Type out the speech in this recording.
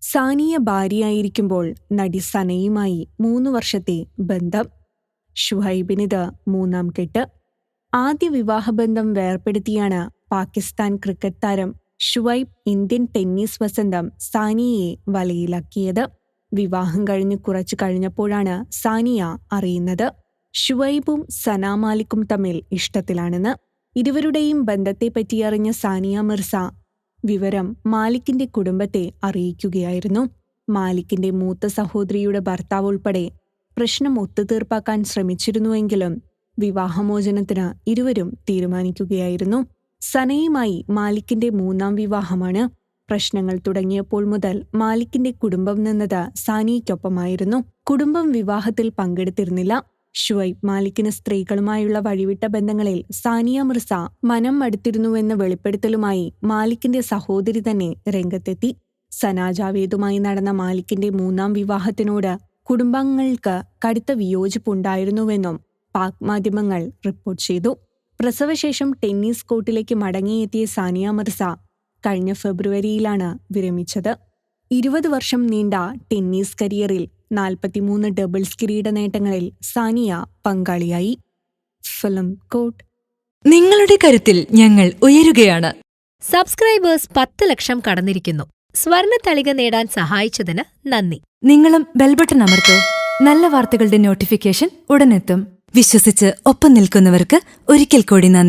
സാനിയ ഭാര്യയായിരിക്കുമ്പോൾ നടി സനയുമായി മൂന്ന് വർഷത്തെ ബന്ധം. ഷുഹൈബിനിത് മൂന്നാം കെട്ട്. ആദ്യ വിവാഹബന്ധം വേർപ്പെടുത്തിയാണ് പാകിസ്ഥാൻ ക്രിക്കറ്റ് താരം ഷുവൈബ് ഇന്ത്യൻ ടെന്നീസ് വസന്തം സാനിയയെ വലയിലാക്കിയത്. വിവാഹം കഴിഞ്ഞ് കുറച്ചു കഴിഞ്ഞപ്പോഴാണ് സാനിയ അറിയുന്നത്. ഷുവൈബും സനാമാലിക്കും തമ്മിൽ ഇഷ്ടത്തിലാണെന്ന്. ഇരുവരുടെയും ബന്ധത്തെപ്പറ്റി അറിഞ്ഞ സാനിയ മിർസ വിവരം മാലിക്കിന്റെ കുടുംബത്തെ അറിയിക്കുകയായിരുന്നു. മാലിക്കിന്റെ മൂത്ത സഹോദരിയുടെ ഭർത്താവ് ഉൾപ്പെടെ പ്രശ്നം ഒത്തുതീർപ്പാക്കാൻ ശ്രമിച്ചിരുന്നുവെങ്കിലും വിവാഹമോചനത്തിന് ഇരുവരും തീരുമാനിക്കുകയായിരുന്നു. സനയുമായി മാലിക്കിന്റെ മൂന്നാം വിവാഹമാണ്. പ്രശ്നങ്ങൾ തുടങ്ങിയപ്പോൾ മുതൽ മാലിക്കിന്റെ കുടുംബം നിന്നത് സാനിയയ്ക്കൊപ്പമായിരുന്നു കുടുംബം വിവാഹത്തിൽ പങ്കെടുത്തിരുന്നില്ല. ഷുവൈബ് മാലിക്കിന് സ്ത്രീകളുമായുള്ള വഴിവിട്ട ബന്ധങ്ങളിൽ സാനിയ മിർസ മനം മടുത്തിരുന്നുവെന്ന വെളിപ്പെടുത്തലുമായി മാലിക്കിന്റെ സഹോദരി തന്നെ രംഗത്തെത്തി. സനാജാവേദുമായി നടന്ന മാലിക്കിന്റെ മൂന്നാം വിവാഹത്തിനോട് കുടുംബാംഗങ്ങൾക്ക് കടുത്ത വിയോജിപ്പുണ്ടായിരുന്നുവെന്നും പാക് മാധ്യമങ്ങൾ റിപ്പോർട്ട് ചെയ്തു. പ്രസവശേഷം ടെന്നീസ് കോർട്ടിലേക്ക് മടങ്ങിയെത്തിയ സാനിയ മിർസ കഴിഞ്ഞ ഫെബ്രുവരിയിലാണ് വിരമിച്ചത്. ഇരുപത് വർഷം നീണ്ട ടെന്നീസ് കരിയറിൽ നാൽപ്പത്തിമൂന്ന് ഡബിൾസ് കിരീട നേട്ടങ്ങളിൽ സാനിയ പങ്കാളിയായി. Film coat. നിങ്ങളുടെ കരുത്തിൽ ഞങ്ങൾ ഉയരുകയാണ്. സബ്സ്ക്രൈബേഴ്സ് പത്ത് ലക്ഷം കടന്നിരിക്കുന്നു. സ്വർണ തളിക നേടാൻ സഹായിച്ചതിന് നന്ദി. നിങ്ങളും ബെൽബട്ടൺ അമർത്തോ. നല്ല വാർത്തകളുടെ നോട്ടിഫിക്കേഷൻ ഉടനെത്തും. വിശ്വസിച്ച് ഒപ്പം നിൽക്കുന്നവർക്ക് ഒരിക്കൽ കൂടി നന്ദി.